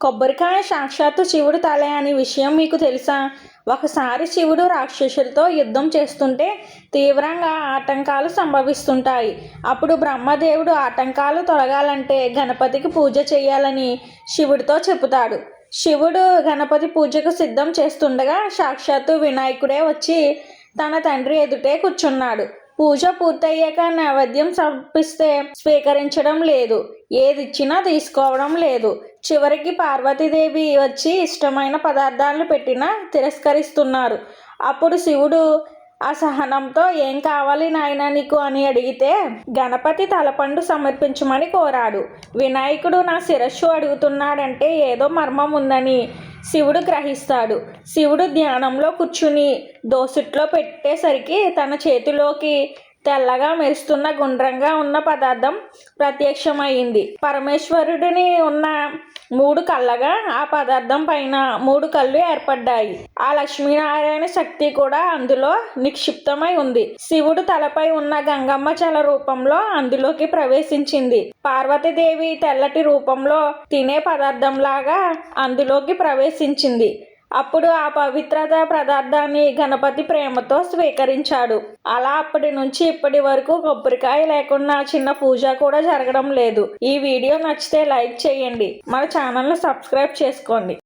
కొబ్బరికాయ సాక్షాత్తు శివుడు తలే అనే విషయం మీకు తెలుసా? ఒకసారి శివుడు రాక్షసులతో యుద్ధం చేస్తుంటే తీవ్రంగా ఆటంకాలు సంభవిస్తుంటాయి. అప్పుడు బ్రహ్మదేవుడు ఆటంకాలు తొలగాలంటే గణపతికి పూజ చేయాలని శివుడితో చెబుతాడు. శివుడు గణపతి పూజకు సిద్ధం చేస్తుండగా సాక్షాత్తు వినాయకుడే వచ్చి తన తండ్రి ఎదుటే కూర్చున్నాడు. పూజ పూర్తయ్యాక నైవేద్యం సమర్పిస్తే స్వీకరించడం లేదు. ఏది ఇచ్చినా తీసుకోవడం లేదు. చివరికి పార్వతీదేవి వచ్చి ఇష్టమైన పదార్థాలను పెట్టినా తిరస్కరిస్తున్నారు. అప్పుడు శివుడు అసహనంతో ఏం కావాలి నాయన నీకు? అని అడిగితే గణపతి తలపండు సమర్పించమని కోరాడు. వినాయకుడు నా శిరస్సు అడుగుతున్నాడంటే ఏదో మర్మం ఉందని శివుడు గ్రహిస్తాడు. శివుడు ధ్యానంలో కూర్చుని దోసుట్లో పెట్టేసరికి తన చేతిలోకి తెల్లగా మెరుస్తున్న గుండ్రంగా ఉన్న పదార్థం ప్రత్యక్షమైంది. పరమేశ్వరుడిని ఉన్న మూడు కళ్ళగా ఆ పదార్థం పైన మూడు కళ్ళు ఏర్పడ్డాయి. ఆ లక్ష్మీనారాయణ శక్తి కూడా అందులో నిక్షిప్తమై ఉంది. శివుడు తలపై ఉన్న గంగమ్మ చల రూపంలో అందులోకి ప్రవేశించింది. పార్వతీదేవి తెల్లటి రూపంలో తినే పదార్థంలాగా అందులోకి ప్రవేశించింది. అప్పుడు ఆ పవిత్రత పదార్థాన్ని గణపతి ప్రేమతో స్వీకరించాడు. అలా అప్పటి నుంచి ఇప్పటి వరకు కొబ్బరికాయ లేకుండా చిన్న పూజ కూడా జరగడం లేదు. ఈ వీడియో నచ్చితే లైక్ చేయండి. మన ఛానల్ను సబ్స్క్రైబ్ చేసుకోండి.